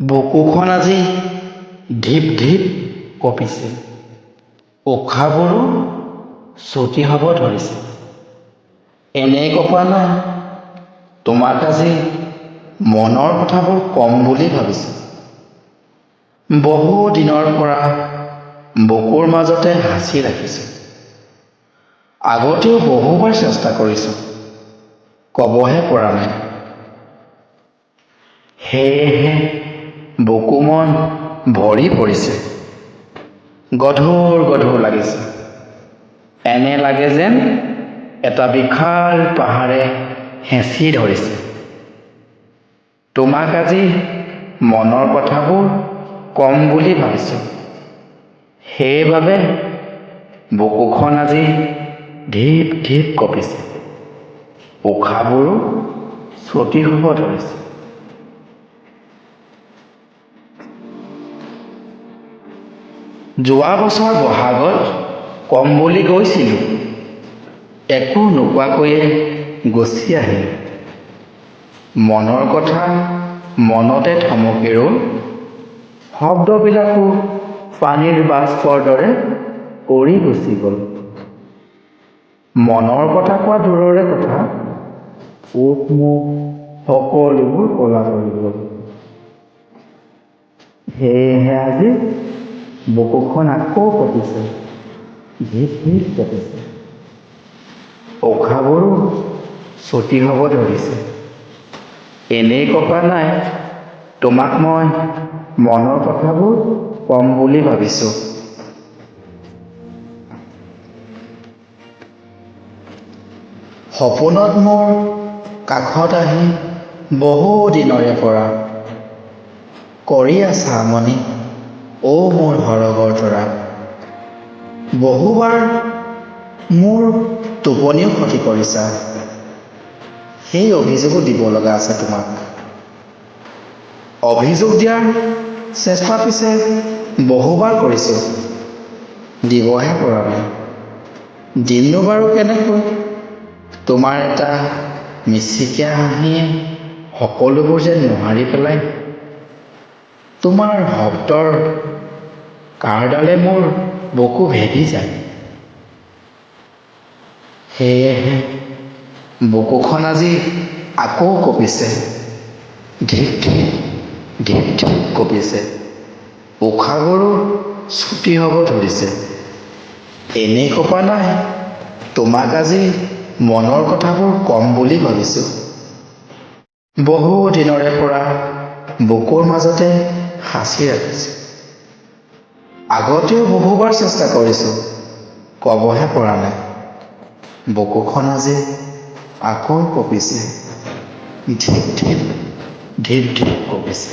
বুকুখন আজি ঢিপ ঢিপ কঁপিছে। উশাহবোৰো চুটি হ'ব ধৰিছে। এনেই কঁপা নাই। তোমাক আজি মনৰ কথাবোৰ কম বুলি ভাবিছোঁ। বহু দিনৰ পৰা বুকুৰ মাজতে সাঁচি ৰাখিছোঁ। আগতেও বহুবাৰ চেষ্টা কৰিছোঁ। ক'বহে পৰা নাই। সেয়েহে বুকু মন ভৰি পৰিছে। গধুৰ গধুৰ লাগিছে। এনে লাগে যেন এটা বিশাল পাহাৰে হেঁচি ধৰিছে। তোমাক আজি মনৰ কথাবোৰ কম বুলি ভাবিছোঁ। সেইবাবে বুকুখন আজি ঢিপ ঢিপ কঁপিছে। উশাহবোৰো চুটি হ'ব ধৰিছে। যোৱা বছৰ বহাগত কম বুলি গৈছিলোঁ একো নোকোৱাকৈয়ে গুচি আহিলোঁ। মনৰ কথা মনতে থমকি ৰ'ল। শব্দবিলাকো পানীৰ বাষ্পৰ দৰে উৰি গুচি গ'ল। মনৰ কথা কোৱা দূৰৰে কথা উঠ মুখ সকলোবোৰ ক'লা পৰি গ'ল। সেয়েহে আজি বুকুখন আকৌ কঁপিছে ঢিপ ঢিপ কঁপিছে উশাহবোৰো চুটি হ'ব ধৰিছে এনেই কঁপা নাই তোমাক মই মনৰ কথাবোৰ কম বুলি ভাবিছোঁ সপোনত মোৰ কাষত আহি বহু দিনৰে পৰা কৰি আছা আমনি অ' মোৰ সৰগৰ তৰা বহুবাৰ মোৰ টোপনিও ক্ষতি কৰিছা। সেই অভিযোগো দিব লগা আছে তোমাক। অভিযোগ দিয়াৰ চেষ্টা পিছে বহুবাৰ কৰিছোঁ। দিবহে পৰা নাই। দিমনো বাৰু কেনেকৈ? তোমাৰ এটা মিচিকীয়া হাঁহিয়ে সকলোবোৰ যেন মোহাৰি পেলাই তোমাৰ শব্দৰ কাৰডালে মোৰ বুকু ভেদি যায়। সেয়েহে বুকুখন আজি আকৌ কঁপিছে। ঢিপ ঢিপ ঢিপ ঢিপ কঁপিছে। উশাহবোৰো চুটি হ'ব ধৰিছে। এনেই কঁপা নাই। তোমাক আজি মনৰ কথাবোৰ কম বুলি ভাবিছোঁ। বহু দিনৰে পৰা বুকুৰ মাজতে সাঁচি ৰাখিছোঁ। আগতেও বহুবাৰ চেষ্টা কৰিছোঁ, ক'বহে পৰা নাই। বুকুখন আজি আকৌ কঁপিছে। ঢিপ ঢিপ ঢিপ ঢিপ কঁপিছে।